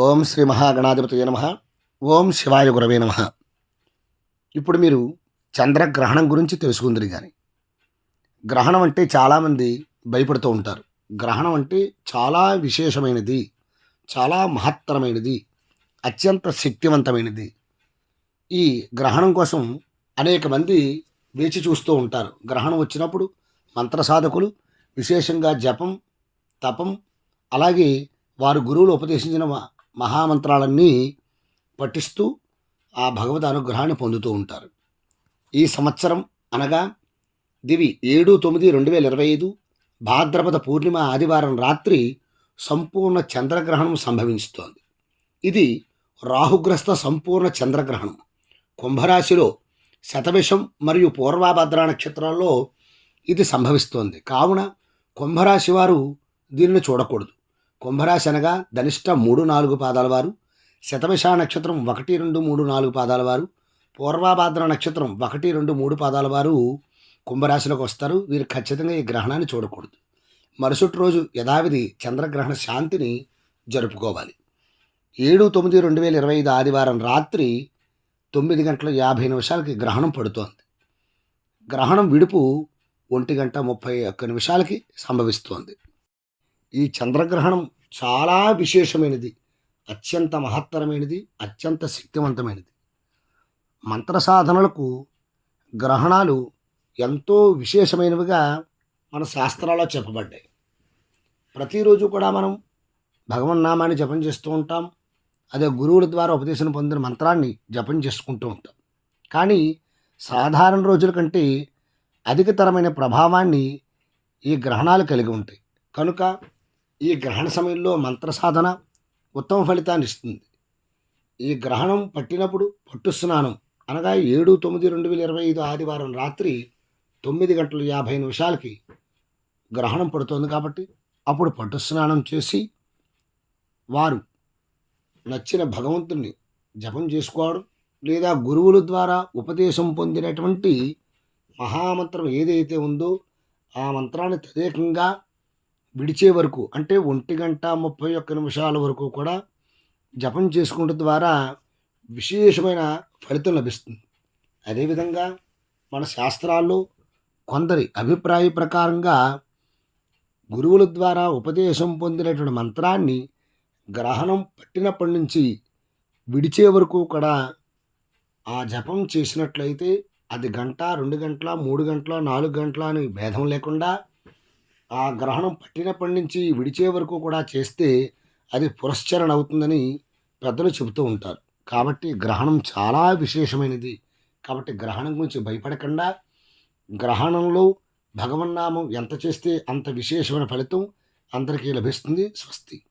ఓం శ్రీ మహాగణాధిపతి నమ. ఓం శివాయ గురవే నమ. ఇప్పుడు మీరు చంద్రగ్రహణం గురించి తెలుసుకుందరు కానీ గ్రహణం అంటే చాలామంది భయపడుతూ ఉంటారు. గ్రహణం అంటే చాలా విశేషమైనది చాలా మహత్తరమైనది అత్యంత శక్తివంతమైనది. ఈ గ్రహణం కోసం అనేక మంది వేచి చూస్తూ ఉంటారు. గ్రహణం వచ్చినప్పుడు మంత్ర సాధకులు విశేషంగా జపం తపం అలాగే వారు గురువులు ఉపదేశించిన మహామంత్రాలన్నీ పఠిస్తూ ఆ భగవద్ అనుగ్రహాన్ని పొందుతూ ఉంటారు. ఈ సంవత్సరం అనగా దివి ఏడు తొమ్మిది రెండు వేల ఇరవై ఐదు భాద్రపద పూర్ణిమ ఆదివారం రాత్రి సంపూర్ణ చంద్రగ్రహణం సంభవిస్తోంది. ఇది రాహుగ్రస్త సంపూర్ణ చంద్రగ్రహణం. కుంభరాశిలో శతవిషం మరియు పూర్వాభద్ర నక్షత్రాల్లో ఇది సంభవిస్తోంది. కావున కుంభరాశి వారు దీనిని చూడకూడదు. కుంభరాశి అనగా ధనిష్ట మూడు నాలుగు పాదాల వారు శతవిష నక్షత్రం ఒకటి రెండు మూడు నాలుగు పాదాల వారు పూర్వాభాద్ర నక్షత్రం ఒకటి రెండు మూడు పాదాల వారు కుంభరాశిలోకి వస్తారు. వీరు ఖచ్చితంగా ఈ గ్రహణాన్ని చూడకూడదు. మరుసటి రోజు యథావిధి చంద్రగ్రహణ శాంతిని జరుపుకోవాలి. ఏడు తొమ్మిది రెండు వేల ఇరవై ఐదు ఆదివారం రాత్రి తొమ్మిది గంటల యాభై నిమిషాలకి గ్రహణం పడుతోంది. గ్రహణం విడుపు ఒంటి గంట ముప్పై ఒక్క నిమిషాలకి సంభవిస్తోంది. ఈ చంద్రగ్రహణం చాలా విశేషమైనది. అత్యంత మహత్తరమైనది అత్యంత శక్తివంతమైనది. మంత్ర సాధనలకు గ్రహణాలు ఎంతో విశేషమైనవిగా మన శాస్త్రాల్లో చెప్పబడ్డాయి. ప్రతిరోజు కూడా మనం భగవన్నామాన్ని జపం చేస్తూ ఉంటాం. అదే గురువుల ద్వారా ఉపదేశం పొందిన మంత్రాన్ని జపం చేసుకుంటూ ఉంటాం. కానీ సాధారణ రోజుల కంటే అధికతరమైన ప్రభావాన్ని ఈ గ్రహణాలు కలిగి ఉంటాయి. కనుక ఈ గ్రహణ సమయంలో మంత్ర సాధన ఉత్తమ ఫలితాన్ని ఇస్తుంది. ఈ గ్రహణం పట్టినప్పుడు పట్టు స్నానం అనగా ఏడు తొమ్మిది రెండు వేల ఇరవై ఐదు ఆదివారం రాత్రి తొమ్మిది గంటల యాభై నిమిషాలకి గ్రహణం పడుతోంది కాబట్టి అప్పుడు పట్టు స్నానం చేసి వారు నచ్చిన భగవంతుణ్ణి జపం చేసుకోవడం లేదా గురువుల ద్వారా ఉపదేశం పొందినటువంటి మహామంత్రం ఏదైతే ఉందో ఆ మంత్రాన్ని తదేకంగా విడిచే వరకు అంటే ఒంటి గంట ముప్పై ఒక్క నిమిషాల వరకు కూడా జపం చేసుకుంట ద్వారా విశేషమైన ఫలితం లభిస్తుంది. అదేవిధంగా మన శాస్త్రాల్లో కొందరి అభిప్రాయ ప్రకారంగా గురువుల ద్వారా ఉపదేశం పొందినటువంటి మంత్రాన్ని గ్రహణం పట్టినప్పటి నుంచి విడిచే వరకు కూడా ఆ జపం చేసినట్లయితే అది గంట రెండు గంటల మూడు గంటల నాలుగు గంటల అని భేదం లేకుండా ఆ గ్రహణం పట్టినప్పటి నుంచి విడిచే వరకు కూడా చేస్తే అది పురస్చరణ అవుతుందని పెద్దలు చెబుతూ ఉంటారు. కాబట్టి గ్రహణం చాలా విశేషమైనది. కాబట్టి గ్రహణం గురించి భయపడకుండా. గ్రహణంలో భగవన్నామం ఎంత చేస్తే అంత విశేషమైన ఫలితం అందరికీ లభిస్తుంది. స్వస్తి.